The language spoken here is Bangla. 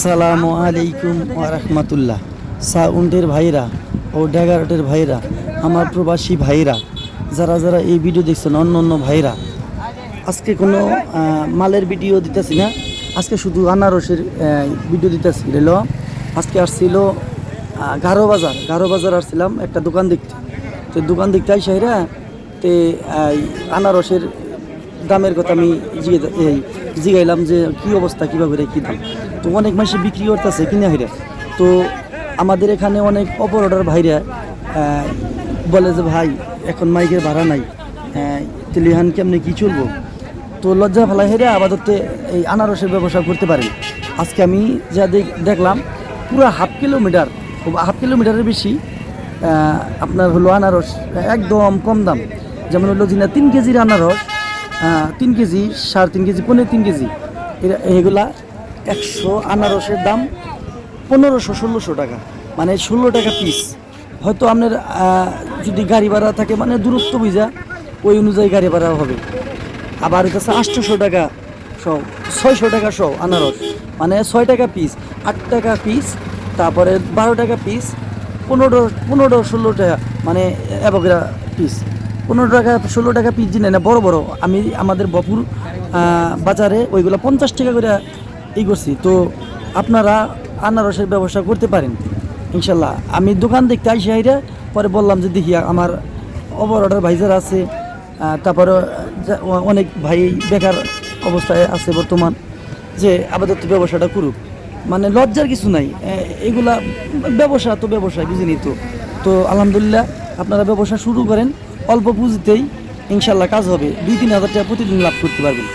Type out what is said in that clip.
আসসালামু আলাইকুম ওরহমতুল্লাহ সাউন্ডের ভাইরা ও ড্যাগারটের ভাইরা, আমার প্রবাসী ভাইরা, যারা যারা এই ভিডিও দেখছেন, অন্য অন্য ভাইরা, আজকে কোনো মালের ভিডিও দিতেছি না। আজকে শুধু আনারসের ভিডিও দিতেছি। রেল আজকে আসছিল গারো বাজার। গারো বাজার আসছিলাম একটা দোকান দেখতে। তো দোকান দেখতে আই সাইরা তে আনারসের দামের কথা আমি জিগে- জিগাইলাম যে কি অবস্থা, কীভাবে, কী দাম। তো অনেক মানুষ বিক্রি করতেছে, কিনে হাইরা। তো আমাদের এখানে অনেক অপারেটর ভাইরা বলে যে, ভাই, এখন মাইকের ভাড়া নাই। তেলিহান কেমনে কি চলবো? তো লজ্জা ফেলা হেরে আপাতত এই আনারসের ব্যবসা করতে পারেন। আজকে আমি যা দেখ- দেখলাম, পুরো হাফ কিলোমিটার হাফ কিলোমিটারের বেশি আপনার হলো আনারস, একদম কম দাম। যেমন হলো যিনা তিন কেজির আনারস তিন কেজি, সাড়ে তিন কেজি পনেরো তিন কেজি। এগুলা একশো আনারসের দাম পনেরোশো, ষোলোশো টাকা। মানে ষোলো টাকা পিস হয়তো আপনার যদি গাড়ি ভাড়া থাকে মানে দূরত্ব বুঝা, ওই অনুযায়ী গাড়ি ভাড়া হবে। আবার হচ্ছে আটশোশো টাকা সহ, ছয়শো টাকা সহ আনারস। মানে ছয় টাকা পিস আট টাকা পিস তারপরে বারো টাকা পিস পনেরো পনেরো, ষোলো টাকা মানে অ্যাভোগ্রা পিস পনেরো টাকা, ষোলো টাকা পিস জিনে না, বড় বড়। আমি, আমাদের বপুর বাজারে ওইগুলো পঞ্চাশ টাকা করে ই করছি, তো আপনারা আনারসের ব্যবসা করতে পারেন, ইনশাল্লাহ। আমি দোকান দেখতে আইসি হাইরে, পরে বললাম যে দেখি আমার ওভার অর্ডার ভাইজার আছে তারপরে অনেক ভাই বেকার অবস্থায় আছে বর্তমান, যে আপাতত ব্যবসাটা করুক। মানে লজ্জার কিছু নাই এগুলা ব্যবসা তো ব্যবসা বুঝিনি তো। তো আলহামদুলিল্লাহ, আপনারা ব্যবসা শুরু করেন, অল্প পুঁজিতেই ইনশাল্লাহ কাজ হবে। দুই, তিন হাজার টাকা প্রতিদিন লাভ করতে পারবেন।